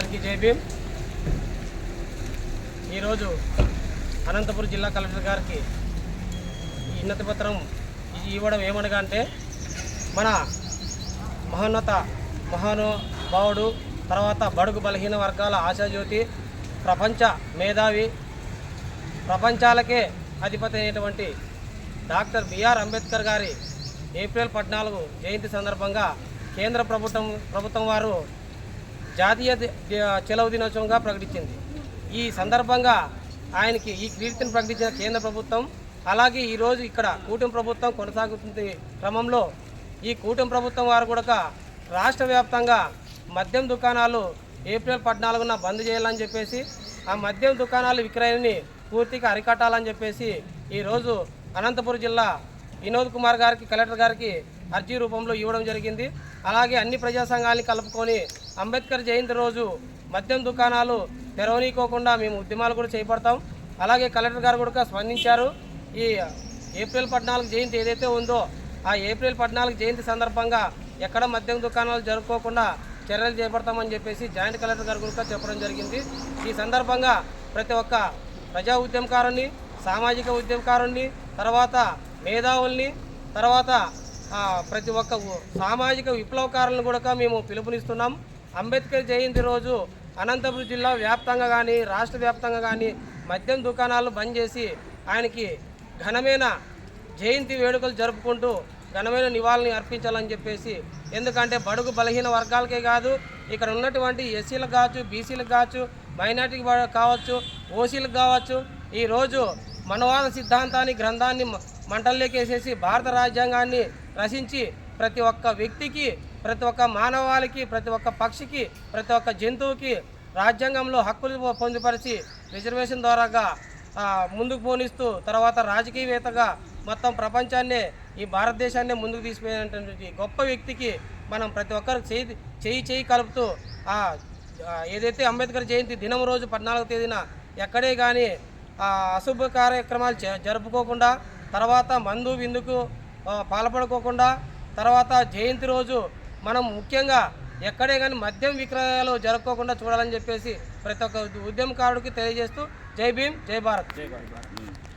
జై భీమ్. ఈరోజు అనంతపురం జిల్లా కలెక్టర్ గారికి ఈ విన్నతి పత్రం ఇవ్వడం ఏమనగా అంటే మన మహోన్నత మహానుభావుడు తర్వాత బడుగు బలహీన వర్గాల ఆశాజ్యోతి ప్రపంచ మేధావి ప్రపంచాలకే అధిపతి అయినటువంటి డాక్టర్ బిఆర్ అంబేద్కర్ గారి ఏప్రిల్ పద్నాలుగు జయంతి సందర్భంగా కేంద్ర ప్రభుత్వం ప్రభుత్వం వారు జాతీయ చెలవు దినోత్సవంగా ప్రకటించింది. ఈ సందర్భంగా ఆయనకి ఈ కీర్తిని ప్రకటించిన కేంద్ర ప్రభుత్వం అలాగే ఈరోజు ఇక్కడ కూటమి ప్రభుత్వం కొనసాగుతుంది క్రమంలో ఈ కూటమి ప్రభుత్వం వారు కూడా రాష్ట్ర వ్యాప్తంగా మద్యం దుకాణాలు ఏప్రిల్ పద్నాలుగున బంద్ చేయాలని చెప్పేసి ఆ మద్యం దుకాణాలు విక్రయాన్ని పూర్తిగా అరికట్టాలని చెప్పేసి ఈరోజు అనంతపురం జిల్లా వినోద్ కుమార్ గారికి కలెక్టర్ గారికి అర్జీ రూపంలో ఇవ్వడం జరిగింది. అలాగే అన్ని ప్రజా సంఘాలని కలుపుకొని అంబేద్కర్ జయంతి రోజు మద్యం దుకాణాలు తెరవనీకోకుండా మేము ఉద్యమాలు కూడా చేపడతాం. అలాగే కలెక్టర్ గారు కూడా స్పందించారు. ఈ ఏప్రిల్ పద్నాలుగు జయంతి ఏదైతే ఉందో ఆ ఏప్రిల్ పద్నాలుగు జయంతి సందర్భంగా ఎక్కడ మద్యం దుకాణాలు జరుపుకోకుండా చర్యలు చేపడతామని చెప్పేసి జాయింట్ కలెక్టర్ గారు కూడా చెప్పడం జరిగింది. ఈ సందర్భంగా ప్రతి ఒక్క ప్రజా ఉద్యమకారుని సామాజిక ఉద్యమకారుణ్ణి తర్వాత మేధావుల్ని తర్వాత ప్రతి ఒక్క సామాజిక విప్లవకారులను కూడా మేము పిలుపునిస్తున్నాం. అంబేద్కర్ జయంతి రోజు అనంతపురం జిల్లా వ్యాప్తంగా కానీ రాష్ట్ర వ్యాప్తంగా కానీ మద్యం దుకాణాలు బంద్ చేసి ఆయనకి ఘనమైన జయంతి వేడుకలు జరుపుకుంటూ ఘనమైన నివాళిని అర్పించాలని చెప్పేసి ఎందుకంటే బడుగు బలహీన వర్గాలకే కాదు ఇక్కడ ఉన్నటువంటి ఎస్సీలకు కావచ్చు బీసీలకు కావచ్చు మైనార్టీకి కావచ్చు ఓసీలకు కావచ్చు ఈరోజు మనవాద సిద్ధాంతాన్ని గ్రంథాన్ని మంటల్లోకి వేసేసి భారత రాజ్యాంగాన్ని రచించి ప్రతి ఒక్క వ్యక్తికి ప్రతి ఒక్క మానవాళికి ప్రతి ఒక్క పక్షికి ప్రతి ఒక్క జంతువుకి రాజ్యాంగంలో హక్కులు పొందుపరిచి రిజర్వేషన్ ద్వారాగా ముందుకు పోనిస్తూ తర్వాత రాజకీయవేత్తగా మొత్తం ప్రపంచాన్నే ఈ భారతదేశాన్నే ముందుకు తీసుకుపోయినటువంటి గొప్ప వ్యక్తికి మనం ప్రతి ఒక్కరు చేయి చేయి చేయి కలుపుతూ ఏదైతే అంబేద్కర్ జయంతి దినం రోజు పద్నాలుగో తేదీన ఎక్కడే కానీ అశుభ కార్యక్రమాలు జ- జరుపుకోకుండా తర్వాత మందు విందుకు పాల్పడుకోకుండా తర్వాత జయంతి రోజు మనం ముఖ్యంగా ఎక్కడే కానీ మద్యం విక్రయాలు జరుపుకోకుండా చూడాలని చెప్పేసి ప్రతి ఒక్క ఉద్యమకారుడికి తెలియజేస్తూ జై భీమ్ జై భారత్. జై భారత్.